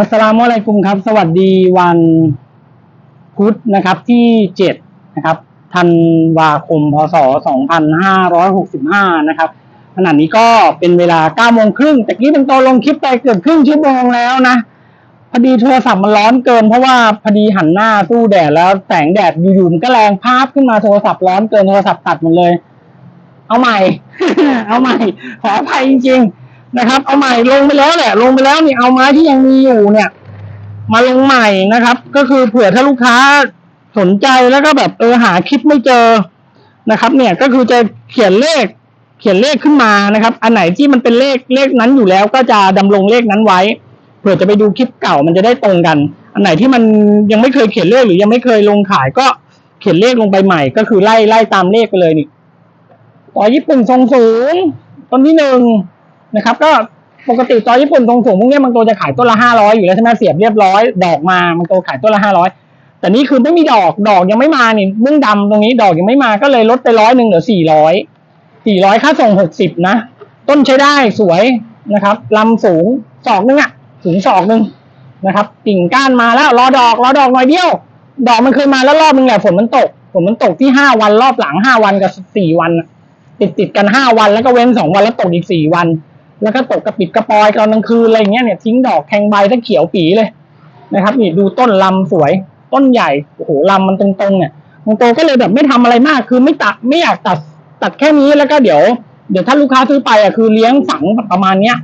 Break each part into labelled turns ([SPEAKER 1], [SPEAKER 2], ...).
[SPEAKER 1] อัสสลามุอะลัยกุมครับ สวัสดีวันพุธนะครับที่เจ็ดนะครับธันวาคมพศสองพันห้าร้อยหกสิบห้านะครับขณะนี้ก็เป็นเวลาเก้าโมงครึ่งแต่กี้เป็นตอนลงคลิปไปเกือบครึ่งชั่วโมงแล้วนะพอดีโทรศัพท์มันร้อนเกินเพราะว่าพอดีหันหน้าสู้แดดแล้วแสงแดดอยู่ๆมันก็แรงภาพขึ้นมาโทรศัพท์ร้อนเกินโทรศัพท์ตัดหมดเลย เอาใหม่ เอาใหม่ ขออภัยจริงๆ นะครับ เอาใหม่ลงไปแล้วแหละ ลงไปแล้วนี่เอาไม้ที่ยังมีอยู่เนี่ย มาลงใหม่นะครับ ก็คือเผื่อถ้าลูกค้าสนใจแล้วก็แบบเออหาคลิปไม่เจอนะครับ เนี่ยก็คือจะเขียนเลข เขียนเลขขึ้นมานะครับ อันไหนที่มันเป็นเลขเลขนั้นอยู่แล้วก็จะดำรงเลขนั้นไว้เผื่อจะไปดูคลิปเก่ามันจะได้ตรงกัน อันไหนที่มันยังไม่เคยเขียนเลขหรือยังไม่เคยลงขายก็เขียนเลขลงไปใหม่ ก็คือไล่ไล่ตามเลขไปเลยนี่ต่อญี่ปุ่นทรงสูงต้นที่หนึ่ง นะครับ ก็ปกติต่อญี่ปุ่นทรงสูงพวกนี้ยมันตัวจะขายต้นละห้าร้อยอยู่แล้วใช่ไหมเสียบเรียบร้อยดอกมามันตัวขายต้นละห้าร้อยแต่นี่คือไม่มีดอกดอกยังไม่มานี่มุ่งดำตรงนี้ดอกยังไม่มาก็เลยลดไปร้อยหนึ่งเหลือสี่ร้อยสี่ร้อยค่าส่งหกสิบนะ ต้นใช้ได้สวยนะครับลำสูงศอกนึงอะสูงศอกนึงนะครับกิ่งก้านมาแล้วรอดอกรอดอกหน่อยเดียว ดอกมันเคยมาแล้วรอบนึงแหละฝนมันตกฝนมันตกที่ห้าวันรอบหลังห้าวันกับสี่วัน ติดติดกันห้าวันแล้วก็เว้นสองวันแล้วตกอีกสี่วัน แล้วก็ตกกระปิดกระปอยตอนกลางคืนอะไรเงี้ยเนี่ยทิ้งดอกแทงใบถ้าเขียวปีเลยนะครับนี่ดูต้นลำสวย ต้นใหญ่โอ้โหลำมันตรงๆเนี่ยบางโตก็เลยแบบไม่ทำอะไรมาก คือไม่ตัดไม่อยากตัดตัดแค่นี้แล้วก็เดี๋ยวเดี๋ยวถ้าลูกค้าซื้อไปอะคือเลี้ยงฝังประมาณเนี้ย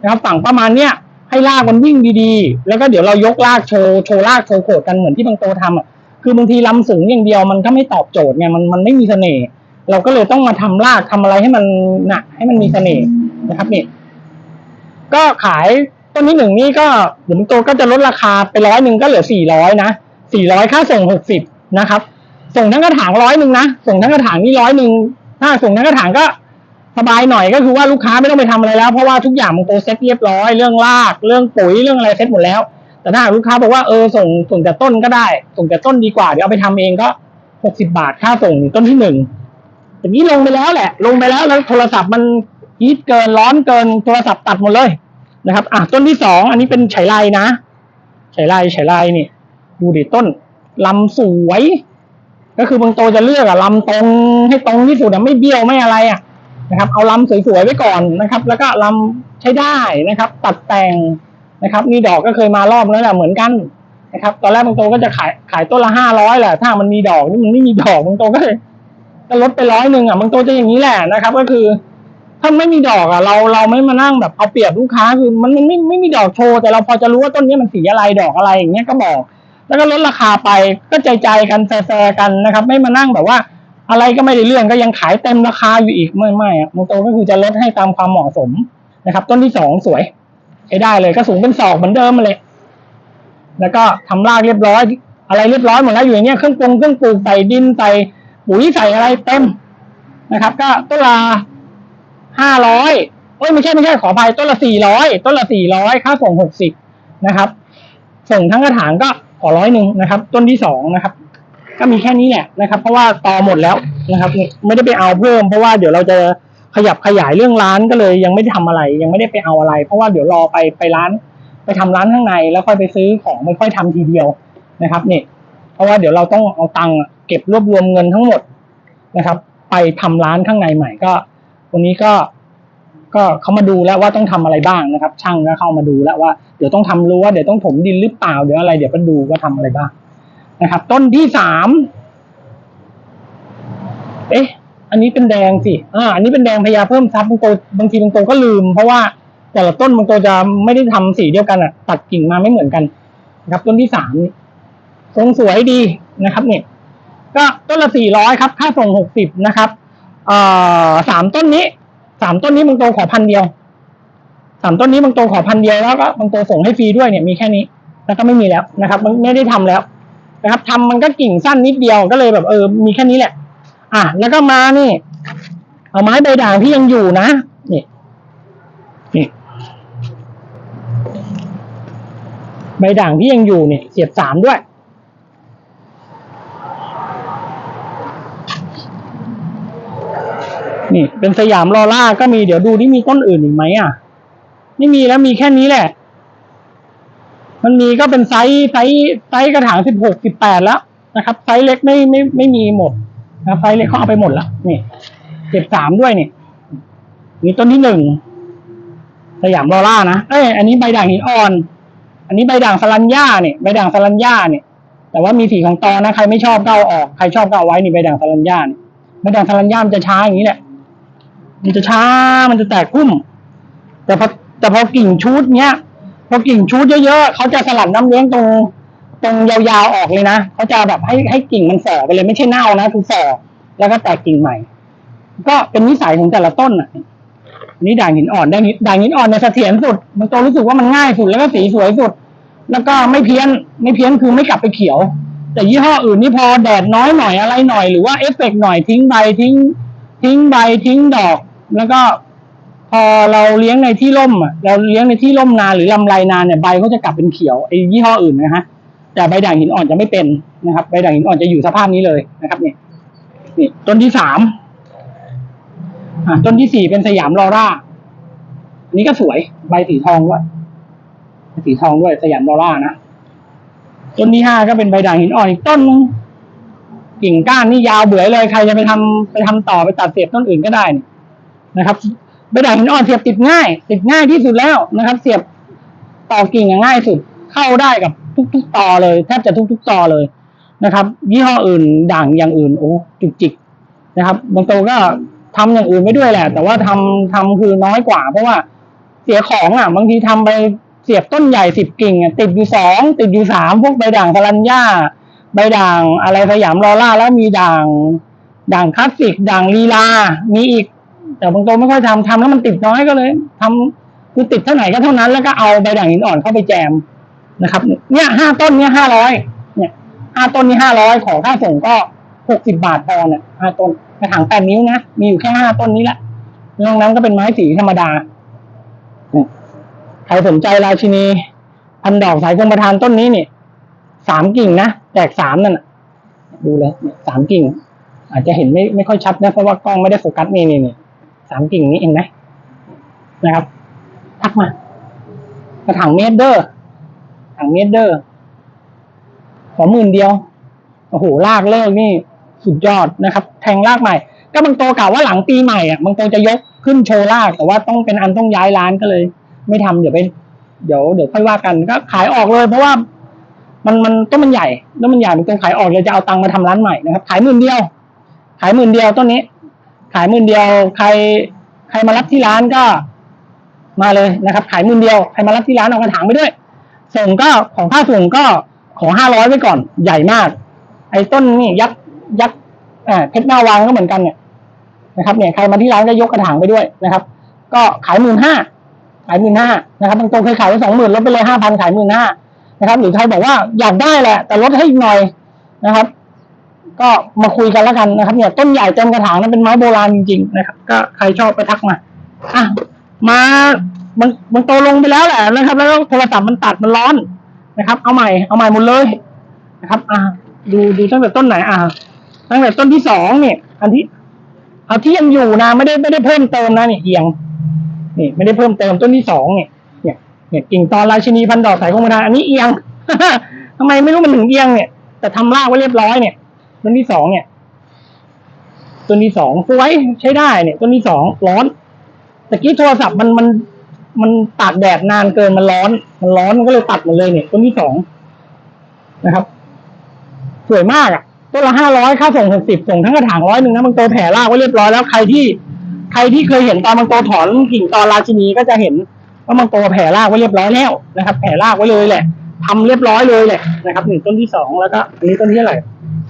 [SPEAKER 1] นะครับฝังประมาณเนี้ยให้รากมันวิ่งดีๆ แล้วก็เดี๋ยวเรายกรากโชว์โชว์รากโชว์โขดกันเหมือนที่บางโตทำอะคือบางทีลำสูงอย่างเดียวมันก็ไม่ตอบโจทย์ไงมันมันไม่มีเสน่ห์เราก็เลยต้องมาทำรากทำอะไรให้มันหนะให้มันมีเสน่ห์ นะครับนี่ก็ขายต้นนี้หนึ่งนี่ก็เดี๋ยวมันโตก็จะลดราคาไปร้อยหนึ่งก็เหลือสี่ร้อยนะสี่ร้อยค่าส่งหกสิบนะครับ ส่งทั้งกระถางร้อยหนึ่งนะส่งทั้งกระถางนี่ร้อยหนึ่งถ้าส่งทั้งกระถางก็สบายหน่อยก็คือว่าลูกค้าไม่ต้องไปทำอะไรแล้ว เพราะว่าทุกอย่างมันโตเซ็ตเรียบร้อยเรื่องราก เรื่องปุ๋ยเรื่องอะไรเซ็ตหมดแล้ว แต่ถ้าลูกค้าบอกว่าเออส่งส่งแต่ต้นก็ได้ ส่งแต่ต้นดีกว่าเดี๋ยวเอาไปทำเองก็หกสิบาทค่าส่งต้นที่หนึ่งแต่นี้ลงไปแล้วแหละ ลงไปแล้วแล้วโทรศัพท์มัน ฮีทเกินร้อนเกินโทรศัพท์ตัดหมดเลยนะครับ อะต้นที่สองอันนี้เป็นไฉไลนะไฉไลไฉไลนี่ดูดิต้นลำสวย ก็คือบางโตจะเลือกอะลำตรงให้ตรงที่สุดอะไม่เบี้ยวไม่อะไรอะนะครับ เอาลำสวยๆไว้ก่อนนะครับ แล้วก็ลำใช้ได้นะครับ ตัดแต่งนะครับนี่ดอกก็เคยมารอบแล้วแหละเหมือนกันนะครับ ตอนแรกบางโตก็จะขายขายต้นละห้าร้อยแหละ ถ้ามันมีดอกนี่มันไม่มีดอกบางโตก็เลยก็ลดไปร้อยหนึ่งอะบางโตจะอย่างนี้แหละนะครับ ก็คือ ถ้าไม่มีดอกอะเราเราไม่มานั่งแบบเอาเปรียบลูกค้าคือมันมันไม่ไม่มีดอกโชว์แต่เราพอจะรู้ว่าต้นนี้มันสีอะไรดอกอะไรอย่างเงี้ยก็บอก แล้วก็ลดราคาไปก็ใจใจกันแฟร์กันนะครับ ไม่มานั่งแบบว่า อะไรก็ไม่ได้เรื่องก็ยังขายเต็มราคาอยู่อีกไม่ไม่อะบางตัวก็คือจะลดให้ตามความเหมาะสมนะครับ ต้นที่สองสวยใช้ได้เลยก็สูงเป็นศอกเหมือนเดิมเลย แล้วก็ทำรากเรียบร้อย อะไรเรียบร้อยหมดแล้วอยู่อย่างเงี้ยเครื่องปรุงเครื่องปลูกใส่ดินใส่ปุ๋ยใส่อะไรเต็มนะครับ ก็ต้นละ ห้าร้อยเอ้ยไม่ใช่ไม่ใช่ขออภัยต้นละสี่ร้อยต้นละสี่ร้อยค่าส่งหกสิบนะครับ ส่งทั้งกระถางก็ขอร้อยหนึ่งนะครับ ต้นที่สองนะครับ ก็มีแค่นี้แหละนะครับ เพราะว่าตอหมดแล้วนะครับ ไม่ได้ไปเอาเพิ่ม เพราะว่าเดี๋ยวเราจะขยับขยายเรื่องร้านก็เลย ยังไม่ได้ทำอะไร ยังไม่ได้ไปเอาอะไร เพราะว่าเดี๋ยวรอไปไปร้าน ไปทำร้านข้างในแล้วค่อยไปซื้อของไม่ค่อยทำทีเดียวนะครับเนี่ยเพราะว่าเดี๋ยวเราต้องเอาตังค์เก็บรวบรวมเงินทั้งหมดนะครับ ไปทำร้านข้างในใหม่ก็ วันนี้ก็ก็เขามาดูแล้วว่าต้องทำอะไรบ้างนะครับ ช่างก็เข้ามาดูแล้วว่าเดี๋ยวต้องทำรั้วเดี๋ยวต้องถมดินหรือเปล่าเดี๋ยวอะไร เดี๋ยวก็ดูว่าทำอะไรบ้างนะครับ ต้นที่สามเอ๊ะ อันนี้เป็นแดงสิอ่าอันนี้เป็นแดงพญาเพิ่มทรัพย์บางตัวบางทีบางตัวก็ลืม เพราะว่าแต่ละต้นบางตัวจะไม่ได้ทำสีเดียวกันอะ ตัดกิ่งมาไม่เหมือนกันนะครับ ต้นที่สามทรงสวยดีนะครับ เนี่ย ก็ต้นละสี่ร้อยครับ ค่าส่งหกสิบนะครับ เอ่อสามต้นนี้สามต้นนี้บางตัวขอพันเดียวสามต้นนี้บางตัวขอพันเดียวแล้วก็บางตัวส่งให้ฟรีด้วยเนี่ยมีแค่นี้ แล้วก็ไม่มีแล้วนะครับ มันไม่ได้ทำแล้วนะครับทำมันก็กิ่งสั้นนิดเดียวก็เลยแบบเออมีแค่นี้แหละ อะแล้วก็มานี่ เอาไม้ใบด่างที่ยังอยู่นะนี่นี่ใบด่างที่ยังอยู่เนี่ยเสียบสามด้วย นี่เป็นสยามลอล่าก็มีเดี๋ยวดูที่มีต้นอื่นอีกไหมอะ ไม่มีแล้วมีแค่นี้แหละ มันมีก็เป็นไซส์ไซส์ไซส์กระถางสิบหกสิบแปดแล้วนะครับไซส์เล็กไม่ไม่ไม่มีหมดนะไซส์เล็กเขาเอาไปหมดแล้วนี่เก็บสามด้วยนี่นี่ต้นที่หนึ่งสยามลอร่านะเอ้ยอันนี้ใบด่างหินอ่อน อันนี้ใบด่างสลัญญาเนี่ยใบด่างสลัญญาเนี่ยแต่ว่ามีสีของตอนะใครไม่ชอบก็เอาออกใครชอบก็เอาไว้นี่ใบด่างสลัญญาเนี่ยใบด่างสลัญญามันจะช้าอย่างนี้แหละ มันจะช้ามันจะแตกพุ่ม แต่พอแต่พอกิ่งชุดเนี้ยพอกิ่งชุดเยอะๆเขาจะสลัดน้ำเลี้ยงตรงตรงยาวๆออกเลยนะเขาจะแบบให้ให้กิ่งมันฝ่อไปเลยไม่ใช่เน่านะคือฝ่อแล้วก็แตกกิ่งใหม่ ก็เป็นนิสัยของแต่ละต้นอะนนี้ด่างหินอ่อนด่างหินด่างหินอ่อนเนี่ยเสถียรสุด มันโตรู้สึกว่ามันง่ายสุดแล้วก็สีสวยสุด แล้วก็ไม่เพี้ยนไม่เพี้ยนคือไม่กลับไปเขียว แต่ยี่ห้ออื่นนี่พอแดดน้อยหน่อยอะไรหน่อยหรือว่าเอฟเฟกต์หน่อยทิ้งใบทิ้ง ทิ้งใบทิ้งดอก แล้วก็พอเราเลี้ยงในที่ร่มอะเราเลี้ยงในที่ร่มนานหรือลำไรนานเนี่ยใบเขาจะกลับเป็นเขียวไอ้ยี่ห้ออื่นนะฮะแต่ใบด่างหินอ่อนจะไม่เป็นนะครับใบด่างหินอ่อนจะอยู่สภาพนี้เลยนะครับเนี่ยนี่ต้นที่สามอะต้นที่สี่เป็นสยามลอร่าอันนี้ก็สวยใบสีทองด้วยสีทองด้วยสยามลอร่านะต้นที่ห้าก็เป็นใบด่างหินอ่อนอีกต้นนึงกิ่งก้านนี่ยาวเบื่อเลยใครจะไปทำไปทำต่อไปตัดเสียบต้นอื่นก็ได้นี่ นะครับใบด่างหินอ่อนเสียบติดง่าย ติดง่ายที่สุดแล้วนะครับ เสียบต่อกิ่งง่ายสุด เข้าได้กับทุกๆตอเลยแทบจะทุกๆตอเลยนะครับ ยี่ห้ออื่นด่างอย่างอื่นโอ้จุกจิกนะครับบางตัวก็ทำอย่างอื่นไม่ด้วยแหละ แต่ว่าทำทำคือน้อยกว่า เพราะว่าเสียของอะ บางทีทำไปเสียบต้นใหญ่สิบกิ่งอะติดอยู่สองติดอยู่สามพวกใบด่างพลัญญาใบด่างอะไรสยามลอร่าแล้วมีด่าง ด่างคลาสสิก ด่างลีลา มีอีก แต่บางตัวไม่ค่อยทำทำแล้วมันติดน้อยก็เลยทำคือติดเท่าไหร่ก็เท่านั้นแล้วก็เอาใบด่างหินอ่อนเข้าไปแจมนะครับ เนี่ยห้าต้นเนี่ยห้าร้อยเนี่ยห้าต้นนี่ห้าร้อยขอค่าส่งก็หกสิบบาทพอเนี่ยห้าต้นกระถางแปดนิ้วนะมีอยู่แค่ห้าต้นนี้แหละนอกนั้นก็เป็นไม้สีธรรมดาใครสนใจราชินีพันดอกสายพวงประธานต้นนี้เนี่ยสามกิ่งนะแตกสามนั่นดูเลยสามกิ่ง อาจจะเห็นไม่ไม่ค่อยชัดนะเพราะว่ากล้องไม่ได้โฟกัสนี่นี่นี่ามกิ่งนี้เองไหมนะครับ ทักมากระถางเมตรเดอร์ถังเมตรเดอร์สองหมื่นเดียวโอ้โหลากเลิกนี่สุดยอดนะครับ แทงลากใหม่ ก็บางตัวกล่าวว่าหลังปีใหม่อะบางตัวจะยกขึ้นโชว์ลาก แต่ว่าต้องเป็นอันต้องย้ายร้านก็เลย ไม่ทำเดี๋ยวไปเดี๋ยวเดี๋ยวค่อยว่ากันก็ขายออกเลย เพราะว่ามันมันต้นมันใหญ่ต้นมันใหญ่มันต้องขายออกเลยจะเอาตังค์มาทำร้านใหม่นะครับ ขายหมื่นเดียว ขายหมื่นเดียวต้นนี้ ขายหมื่นเดียว ใคร ใครมารับที่ร้านก็ มาเลยนะครับ ขายหมื่นเดียวใครมารับที่ร้านเอากระถางไปด้วย ส่งก็ของค่าส่งก็ขอห้าร้อยไว้ก่อน ใหญ่มาก ไอ้ต้นนี่ยักษ์ยักษ์เพชรหน้าวางก็เหมือนกันเนี่ยนะครับเนี่ยใครมาที่ร้านก็ยกกระถางไปด้วยนะครับ ก็ขายหมื่นห้าขายหมื่นห้านะครับบางตัวเคยขายไปสองหมื่นลดไปเลยห้าพันขายหมื่นห้านะครับ หรือใครบอกว่าอยากได้แหละ แต่ลดให้อีกหน่อยนะครับ ก็มาคุยกันแล้วกันนะครับเนี่ยต้นใหญ่เต็มกระถางนั้นเป็นไม้โบราณจริงๆนะครับ ก็ใครชอบไปทักมาอะมาบางบางโตลงไปแล้วแหละนะครับ แล้วโทรศัพท์มันตัดมันร้อนนะครับ เอาใหม่เอาใหม่หมดเลยนะครับ อ่าดูดูตั้งแต่ต้นไหน อ่าตั้งแต่ต้นที่สองเนี่ย อันที่เอาที่ยังอยู่นะไม่ได้ไม่ได้เพิ่มเติมนะเนี่ยเอียงนี่ไม่ได้เพิ่มเติมต้นที่สองเนี่ยเนี่ยเนี่ยกิ่งตอนราชินีพันดอกสายคงประทาอันนี้เอียงทำไมไม่รู้มันถึงเอียงเนี่ย แต่ทำรากไว้เรียบร้อยเนี่ย ต้นที่สองเนี่ย ต้นที่สองสวยใช้ได้เนี่ย ต้นที่สองร้อนตะกี้โทรศัพท์มันมันมันตากแดดนานเกินมันร้อน มันร้อนมันก็เลยตัดหมดเลยเนี่ย ต้นที่สองนะครับ สวยมากอะต้นละห้าร้อยค่าส่งหกสิบส่งทั้งกระถางร้อยหนึ่งนะบางตัวแผ่รากไว้เรียบร้อยแล้วใครที่ใครที่เคยเห็นตอนบางตัวถอนกิ่งตอนราชินีก็จะเห็นว่าบางตัวแผ่รากไว้เรียบร้อยแล้วนะครับ แผ่รากไว้เลยแหละทำเรียบร้อยเลยแหละนะครับหนึ่งต้นที่สองแล้วก็อันนี้ต้นที่เท่าไร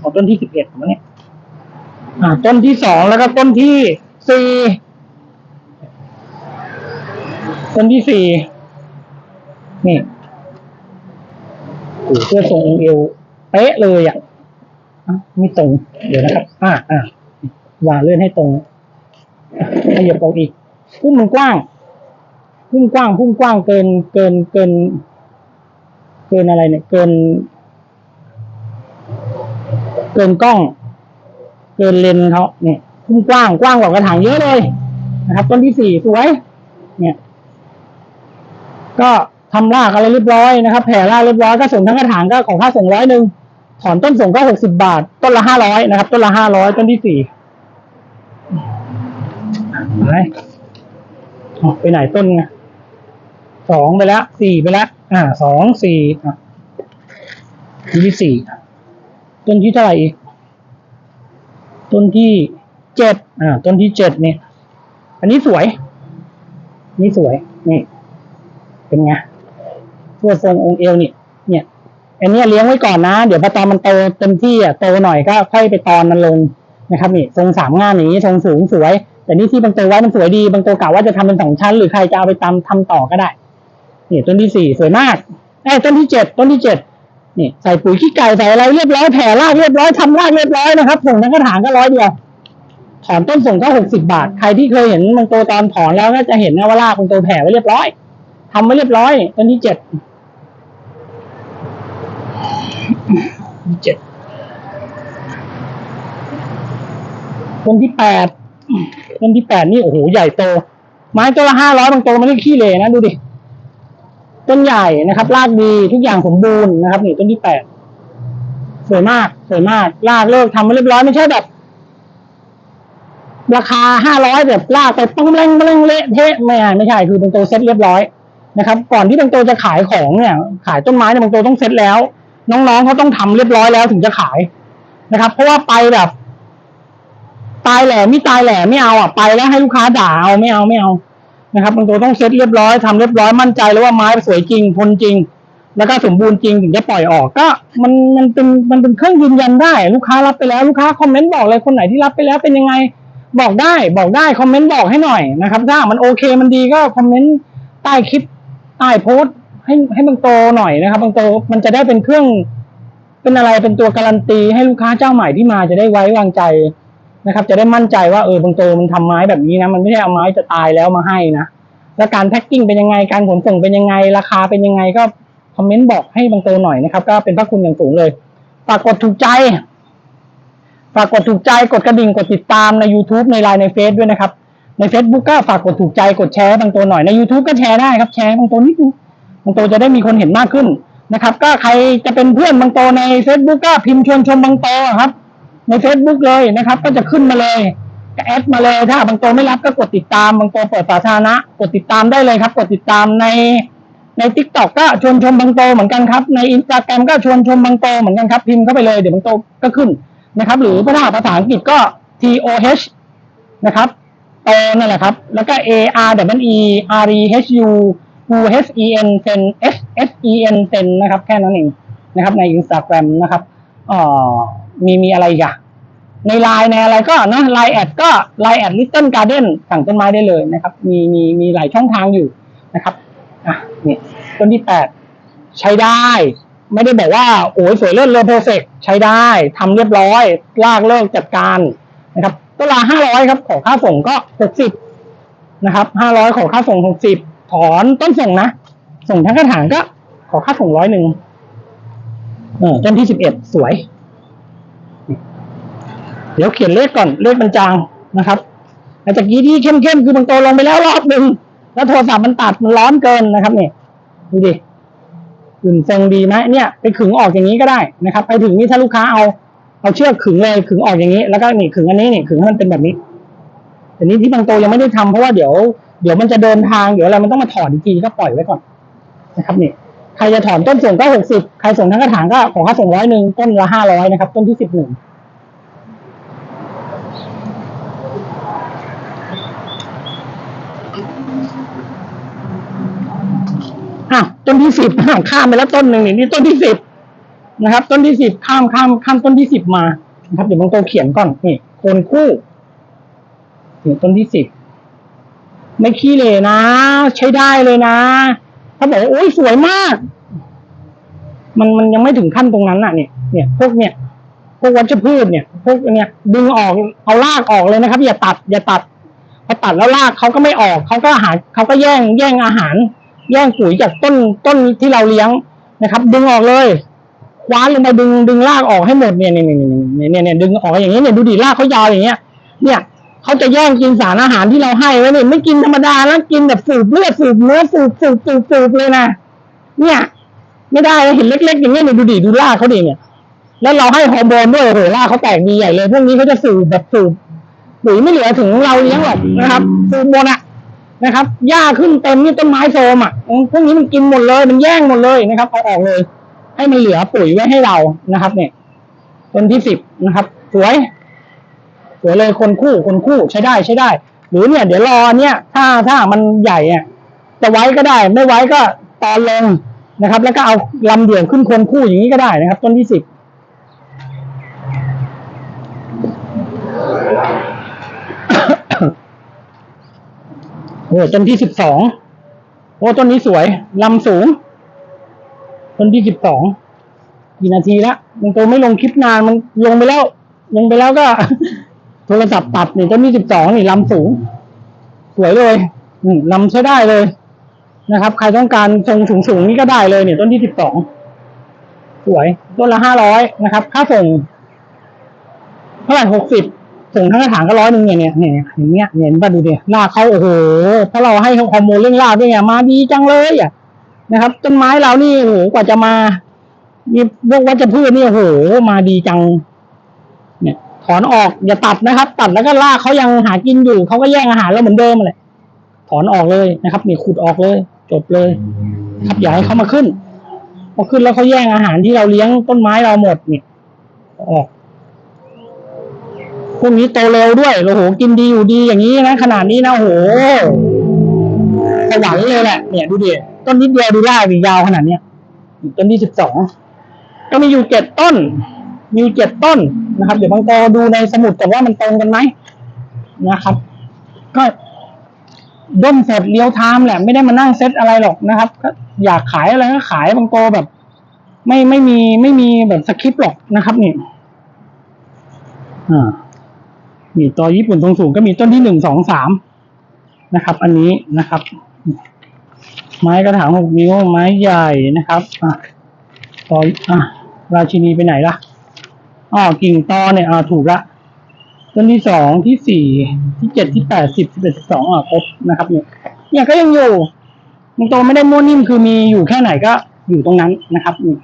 [SPEAKER 1] ของต้นที่สิบเอ็ดของมันเนี่ยอ่า ต้นที่สองแล้วก็ต้นที่สี่ต้นที่สี่นี่เสื้อทรงเอวเป๊ะเลยอะอะไม่ตรง เดี๋ยวนะครับ อ่าอ่าวางเลื่อนให้ตรงขยับออกอีกพุ่มมันกว้างพุ่มกว้างพุ่มกว้างเกินเกินเกิน เกินอะไรเนี่ย เกิน เกินกล้อง เกินเลนเขาเนี่ยพุ่มกว้างกว้างกว่ากระถางเยอะเลยนะครับ ต้นที่สี่สวย เนี่ย ก็ทำรากอะไรเรียบร้อยนะครับแผ่รากเรียบร้อยก็ส่งทั้งกระถางก็ของค่าส่งร้อยหนึ่งถอนต้นส่งก็หกสิบาท ต้นละห้าร้อยนะครับ ต้นละห้าร้อยต้นที่สี่ไปไปไหนต้นไงสองไปแล้วสี่ไปแล้วอ่าสองสี่อะต้นที่สี่ ต้นที่เท่าไหร่อีก ต้นที่เจ็ดอ่า ต้นที่เจ็ดเนี่ย อันนี้สวย นี่สวย นี่ เป็นไงตัวทรงองค์เอวนี่ เนี่ย อันนี้เลี้ยงไว้ก่อนนะ เดี๋ยวพอตอนมันโตเต็มที่อะ โตหน่อยก็ค่อยไปตอนมันลงนะครับ นี่ ทรงสามงานอย่างนี้ ทรงสูงสวย แต่นี่ที่บางตัวไว้มันสวยดี บางตัวกะว่าจะทำเป็นสองชั้น หรือใครจะเอาไปตามทำต่อก็ได้ นี่ต้นที่สี่สวยมากไอ้ต้นที่เจ็ด ต้นที่เจ็ด นี่ใส่ปุ๋ยขี้ไก่ใส่อะไรเรียบร้อยแผ่รากเรียบร้อยทำรากเรียบร้อยนะครับส่งทั้งกระถางก็ร้อยเดียวถอนต้นส่งก็หกสิบาท ใครที่เคยเห็นบางตัวตอนถอนแล้วก็จะเห็นนะว่ารากบางตัวแผ่ไว้เรียบร้อยทำไว้เรียบร้อยต้นที่เจ็ดเจ็ดต้นที่แปดต้นที่แปดนี่โอ้โหใหญ่โต ไม้ตัวละห้าร้อยบางตัวมันไม่ขี้เหร่นะดูดิ ต้นใหญ่นะครับ รากดีทุกอย่างสมบูรณ์นะครับนี่ต้นที่แปดสวยมาก สวยมาก รากเลิกทำมาเรียบร้อยไม่ใช่แบบ ราคาห้าร้อยแบบลากไปปังเร่งเร่งเละเทะไม่ใช่ไม่ใช่คือบางโตเซ็ตเรียบร้อยนะครับ ก่อนที่บางโตจะขายของเนี่ย ขายต้นไม้เนี่ยบางโตต้องเซ็ตแล้ว น้องๆเขาต้องทำเรียบร้อยแล้วถึงจะขายนะครับ เพราะว่าไปแบบ ตายแหล่ไม่ตายแหล่ไม่เอาอะไปแล้วให้ลูกค้าด่าเอาไม่เอาไม่เอา นะครับบางตัวต้องเซ็ตเรียบร้อยทำเรียบร้อยมั่นใจแล้วว่าไม้สวยจริงทนจริง แล้วก็สมบูรณ์จริงถึงจะปล่อยออกก็ มันมันเป็นมันเป็นเครื่องยืนยันได้ ลูกค้ารับไปแล้วลูกค้าคอมเมนต์บอกเลยคนไหนที่รับไปแล้วเป็นยังไงบอกได้บอกได้คอมเมนต์บอกให้หน่อยนะครับ ถ้ามันโอเคมันดีก็คอมเมนต์ใต้คลิปใต้โพสต์ให้ให้บางโตหน่อยนะครับบางโตมันจะได้เป็นเครื่องเป็นอะไรเป็นตัวการันตีให้ลูกค้าเจ้าใหม่ที่มาจะได้ไว้วางใจ นะครับ จะได้มั่นใจว่าเออบางโตมันทำไม้แบบนี้นะ มันไม่ใช่เอาไม้จะตายแล้วมาให้นะ แล้วการแพ็คกิ้งเป็นยังไง การขนส่งเป็นยังไง ราคาเป็นยังไงก็คอมเมนต์บอกให้บางโตหน่อยนะครับ ก็เป็นพระคุณอย่างสูงเลยฝากกดถูกใจฝากกดถูกใจกดกระดิ่งกดติดตามใน YouTube ในไลน์ในเฟซด้วยนะครับ ใน Facebook ก็ฝากกดถูกใจกดแชร์บางตัวหน่อยใน YouTube ก็แชร์ได้ครับแชร์บางตัวนิดนึงบางตัวจะได้มีคนเห็นมากขึ้นนะครับ ก็ใครจะเป็นเพื่อนบางตัวใน Facebook ก็พิมพ์ชวนชมบางตัวครับ ใน Facebook เลยนะครับ ก็จะขึ้นมาเลยก็แอดมาเลยถ้าบางตัวไม่รับก็กดติดตามบางตัวเปิดสาธารณะกดติดตามได้เลยครับ กดติดตามในใน t ิ k t o k ก็ชวนชมบางโตเหมือนกันครับ ในอินสตาแกรมก็ชวนชมบางโตเหมือนกันครับ พิมพ์เข้าไปเลยเดี๋ยวบางโตก็ขึ้นนะครับ หรือภาษาภาษาอังกฤษก็ T O H นะครับโตนั่นแหละครับ แล้วก็ A R W E R E H U U H E N เซน S S E N เซนนะครับ แค่นั้นเองนะครับ ในอินสตาแกรมนะครับอ่อ มีมีอะไรอีกอะในไลน์ในอะไรก็นะไลน์แอดก็ไลน์แอดลิตเติ้ลการ์เด้นสั่งต้นไม้ได้เลยนะครับ มีมีมีหลายช่องทางอยู่นะครับอะนี่ต้นที่แปดใช้ได้ ไม่ได้บอกว่าโอ้ยสวยเลิศเลอเพอร์เฟกใช้ได้ทำเรียบร้อย ลากเลิกจัดการนะครับต้นละห้าร้อยครับ ขอค่าส่งก็หกสิบนะครับห้าร้อยขอค่าส่งหกสิบถอนต้นส่งนะ ส่งทั้งกระถางก็ ขอค่าส่งร้อยหนึ่งเออต้นที่สิบเอ็ดสวย เดี๋ยวเขียนเลขก่อนเลขมันจางนะครับแต่จากกี้ที่เข้มๆคือบางตัวลงไปแล้วรอบหนึ่งแล้วโทรศัพท์มันตัดมันร้อนเกินนะครับเนี่ยดูดิอื่นทรงดีไหมเนี่ยไปขึงออกอย่างนี้ก็ได้นะครับ ไปถึงนี่ถ้าลูกค้าเอาเอาเชือกขึงเลยขึงออกอย่างนี้ แล้วก็นี่ขึงอันนี้นี่ขึงให้มันเป็นแบบนี้แต่นี้ที่บางโตยังไม่ได้ทำเพราะว่าเดี๋ยวเดี๋ยวมันจะเดินทางเดี๋ยวอะไรมันต้องมาถอนอีกทีก็ปล่อยไว้ก่อนนะครับนี่ใครจะถอนต้นส่งก็หกสิบใครส่งทั้งกระถางก็ขอค่าส่งร้อยหนึ่งต้นละห้าร้อยนะครับ ต้นที่สิบหนึ่ง อะต้นที่สิบข้ามไปแล้วต้นหนึ่งนี่นี่ต้นที่สิบนะครับ ต้นที่สิบข้ามข้ามข้ามต้นที่สิบมานะครับเดี๋ยวบางโตเขียนก่อนนี่โคนคู่นี่ต้นที่สิบไม่ขี้เลยนะ ใช้ได้เลยนะเขาบอกว่าโอ้ยสวยมาก มันมันยังไม่ถึงขั้นตรงนั้นอะเนี่ยเนี่ยพวกเนี่ยพวกวัชพืชเนี่ยพวกเนี่ยดึงออกเอารากออกเลยนะครับ อย่าตัด อย่าตัดพอตัดแล้วรากเขาก็ไม่ออกเขาก็หาเขาก็แย่งแย่งอาหาร แย่งปุ๋ยจากต้นต้นที่เราเลี้ยงนะครับ ดึงออกเลยคว้านลงมาดึงดึงรากออกให้หมดเนี่ยเนี่ยเนี่ยเนี่ยเนี่ยดึงออกอย่างนี้เนี่ยดูดิรากเขายาวอย่างเงี้ย เนี่ยเขาจะแย่งกินสารอาหารที่เราให้ไว้เนี่ยไม่กินธรรมดาแล้วกินแบบสูบเลือดสูบเนื้อสูบสูบสูบสูบเลยนะเนี่ย ไม่ได้เห็นเล็ก ๆ อย่างเงี้ยเนี่ยดูดิดูรากเขาดิเนี่ย แล้วเราให้ฮอร์โมนด้วยโอ้โหรากเขาแตกดีใหญ่เลย พวกนี้เขาจะสูบแบบสูบปุ๋ยไม่เหลือถึงเราเลี้ยงหรอกนะครับสูบหมดอะ นะครับหญ้าขึ้นเต็มนี่ต้นไม้โทรมอะพวกนี้มันกินหมดเลย มันแย่งหมดเลยนะครับเอาออกเลย ให้มันเหลือปุ๋ยไว้ให้เรานะครับ เนี่ยต้นที่สิบนะครับสวยสวยเลยคนคู่คนคู่ใช้ได้ใช้ได้ หรือเนี่ย เดี๋ยวรอเนี่ยถ้าถ้ามันใหญ่อะจะไว้ก็ได้ ไม่ไว้ก็ตอนลงนะครับ แล้วก็เอาลำเดี่ยวขึ้นคนคู่อย่างนี้ก็ได้นะครับ ต้นที่สิบ โอ้ต้นที่สิบสองโอ้ต้นนี้สวยลำสูง ต้นที่สิบสองกี่นาทีละมันตัวไม่ลงคลิปนานมันลงไปแล้ว ลงไปแล้วก็ โทรศัพท์ตัดนี่ต้นที่สิบสองนี่ลำสูง สวยเลยอืลำใช้ได้เลยนะครับ ใครต้องการทรงสูงสูงๆนี่ก็ได้เลยเนี่ยต้นที่สิบสองสวย ต้นละห้าร้อยนะครับ ค่าส่งเท่าไหร่หกสิบ ส่งทั้งกระถางก็ร้อยหนึ่งเนี่ยเนี่ยเนี่ยอย่างเงี้ยเนี่ยเห็นป่ะดูดิรากเขาโอ้โหถ้าเราให้ฮอร์โมนเรื่องรากด้วยไงมาดีจังเลยอะนะครับต้นไม้เรานี่โอ้โหกว่าจะมามีพวกวัชพืชนี่โอ้โหมาดีจัง เนี่ยถอนออกอย่าตัดนะครับ ตัดแล้วก็รากเขายังหากินอยู่เขาก็แย่งอาหารเราเหมือนเดิมแหละถอนออกเลยนะครับนี่ขุดออกเลย จบเลย ครับอย่าให้เขามาขึ้นพอขึ้นแล้วเขาแย่งอาหารที่เราเลี้ยงต้นไม้เราหมดเนี่ย ออก วกนี้โตเร็วด้วยโอ้โหกินดีอยู่ดีอย่างนี้นะขนาดนี้นะโอ้โหสวรรค์เลยแหละเนี่ยดูดิต้นนิดเดียวดูได้มียาวขนาดเนี้ยต้นที่สิบสองก็มีอยู่เจ็ดต้น มีอยู่เจ็ดต้นนะครับ เดี๋ยวบางโตดูในสมุดแต่ว่ามันตรงกันไหมนะครับ ก็ด้นสดเลี้ยวไทม์แหละ ไม่ได้มานั่งเซตอะไรหรอกนะครับก็อยากขายอะไรก็ขายบางโตแบบ ไม่ไม่มีไม่มีแบบสคริปต์หรอกนะครับนี่อ่า นี่ตัวญี่ปุ่นทรงสูงก็มีต้นที่หนึ่งสองสามนะครับ อันนี้นะครับ ไม้กระถางหกนิ้วไม้ใหญ่นะครับอะต่ออะราชินีไปไหนล่ะอ๋อกิ่งตอเนี่ยอ่าถูกละต้นที่สองที่สี่ที่เจ็ดที่แปดสิบสิบเอ็ดสิบสองอะครบนะครับ เนี่ยเนี่ยก็ยังอยู่มันโตไม่ได้ม้วนนิ่มคือมีอยู่แค่ไหนก็อยู่ตรงนั้นนะครับนี่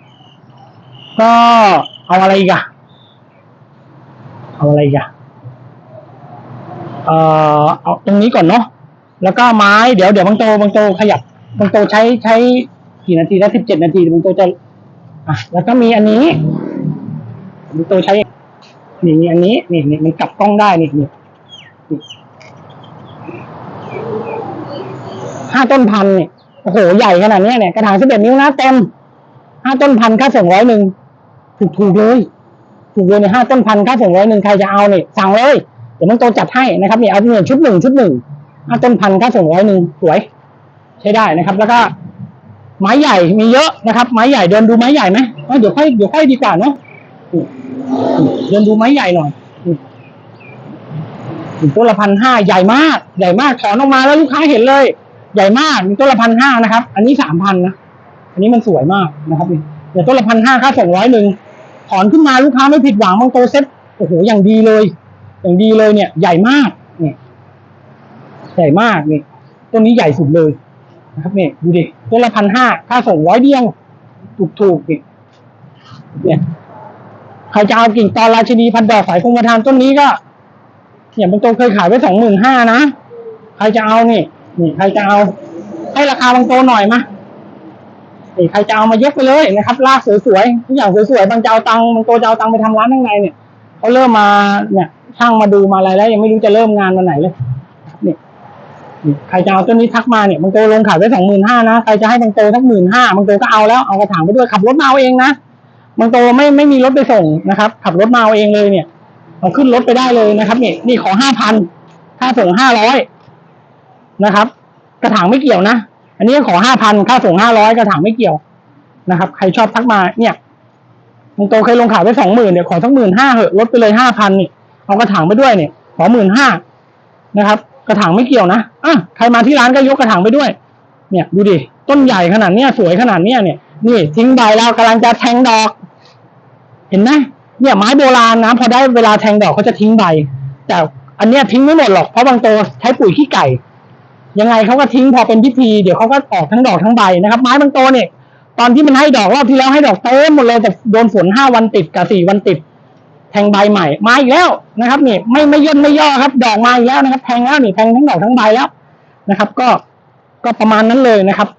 [SPEAKER 1] ก็เอาอะไรอีกอะเอาอะไรอีกอะ เอ่อเอาตรงนี้ก่อนเนาะแล้วก็ไม้เดี๋ยวเดี๋ยวบางโตบางโตขยับบางโตใช้ใช้กี่นาทีแล้วสิบเจ็ดนาทีบางโตจะอะแล้วก็มีอันนี้บางโตใช้นี่มีอันนี้นี่นี่มันกลับกล้องได้นี่นี่นี่ห้าต้นพันเนี่ยโอ้โหใหญ่ขนาดนี้เนี่ยกระถางสิบเอ็ดนิ้วนะเต็มห้าต้นพันค่าส่งร้อยหนึ่งถูกถูกเลยถูกเลยเนี่ยห้าต้นพันค่าส่งร้อยหนึ่งใครจะเอาเนี่ยสั่งเลย ดี๋ยวมันโตจัดให้นะครับเนี่ยเอาเนี่ยชุดหนึ่งชุดหนึ่งห้าต้นพันค่าส่งร้อยหนึ่งสวย ใช้ได้นะครับ แล้วก็ไม้ใหญ่มีเยอะนะครับ ไม้ใหญ่เดินดูไม้ใหญ่ไหมเดี๋ยวค่อยเดี๋ยวค่อยดีกว่าเนาะเดินดูไม้ใหญ่หน่อยต้นละพันห้าใหญ่มากใหญ่มากถอนออกมาแล้วลูกค้าเห็นเลย ใหญ่มากมีต้นละพันห้านะครับ อันนี้สามพันนะอันนี้มันสวยมากนะครับเดี๋ยวต้นละพันห้าค่าส่งร้อยหนึ่งถอนขึ้นมาลูกค้าไม่ผิดหวังบางโตเซ็ตโอ้โหอย่างดีเลย อย่างดีเลยเนี่ย ใหญ่มากเนี่ยใหญ่มากนี่ต้นนี้ใหญ่สุดเลยนะครับเนี่ยดูดิต้นละพันห้าค่าส่งร้อยเดียวถูกถูกนี่เนี่ยใครจะเอากิ่งตอนราชินีพันดอกสายคงประทานต้นนี้ก็เนี่ยบางตัวเคยขายไปสองหมื่นห้านะใครจะเอานี่นี่ใครจะเอา ให้ราคาบางตัวหน่อยมานี่ใครจะเอามายกไปเลยนะครับลากสวยๆทุกอย่างสวยๆบางจะเอาตังบางตัวจะเอาตังไปทำร้านข้างในเนี่ยเขาเริ่มมาเนี่ย ช่างมาดูมาอะไรแล้ว ยังไม่รู้จะเริ่มงานวันไหนเลยนี่ใครจะเอาต้นนี้ทักมาเนี่ยบางโตลงขายไปสองหมื่นห้านะใครจะให้บางโตทักหมื่นห้าบางโตก็เอาแล้วเอากระถางไปด้วยขับรถมาเอาเองนะบางโตไม่ไม่มีรถไปส่งนะครับ ขับรถมาเอาเองเลยเนี่ยเอาขึ้นรถไปได้เลยนะครับเนี่ยนี่ขอห้าพันค่าส่งห้าร้อยนะครับ กระถางไม่เกี่ยวนะอันนี้ขอห้าพันค่าส่งห้าร้อยกระถางไม่เกี่ยวนะครับ ใครชอบทักมาเนี่ยบางโตเคยลงขายไปสองหมื่นเดี๋ยวขอสักหมื่นห้าเหอะลดไปเลยห้าพันนี่ เอากระถางไปด้วยเนี่ยขอหมื่นห้านะครับ กระถางไม่เกี่ยวนะอะใครมาที่ร้านก็ยกกระถางไปด้วย เนี่ยดูดิต้นใหญ่ขนาดเนี้ยสวยขนาดเนี้ยเนี่ยนี่ทิ้งใบแล้วกำลังจะแทงดอก เห็นไหมเนี่ยไม้โบราณนะพอได้เวลาแทงดอกเขาจะทิ้งใบ แต่อันเนี้ยทิ้งไม่หมดหรอกเพราะบางตัวใช้ปุ๋ยขี้ไก่ ยังไงเขาก็ทิ้งพอเป็นพิธีเดี๋ยวเขาก็ออกทั้งดอกทั้งใบนะครับไม้บางตัวเนี่ย ตอนที่มันให้ดอกรอบที่แล้วให้ดอกเต็มหมดเลยแต่โดนฝนห้าวันติดกับสี่วันติด แทงใบใหม่มาอีกแล้วนะครับนี่ไม่ไม่ย่นไม่ย่อครับ ดอกมาอีกแล้วนะครับ แทงแล้วนี่แทงทั้งดอกทั้งใบแล้วนะครับ ก็ก็ประมาณนั้นเลยนะครับ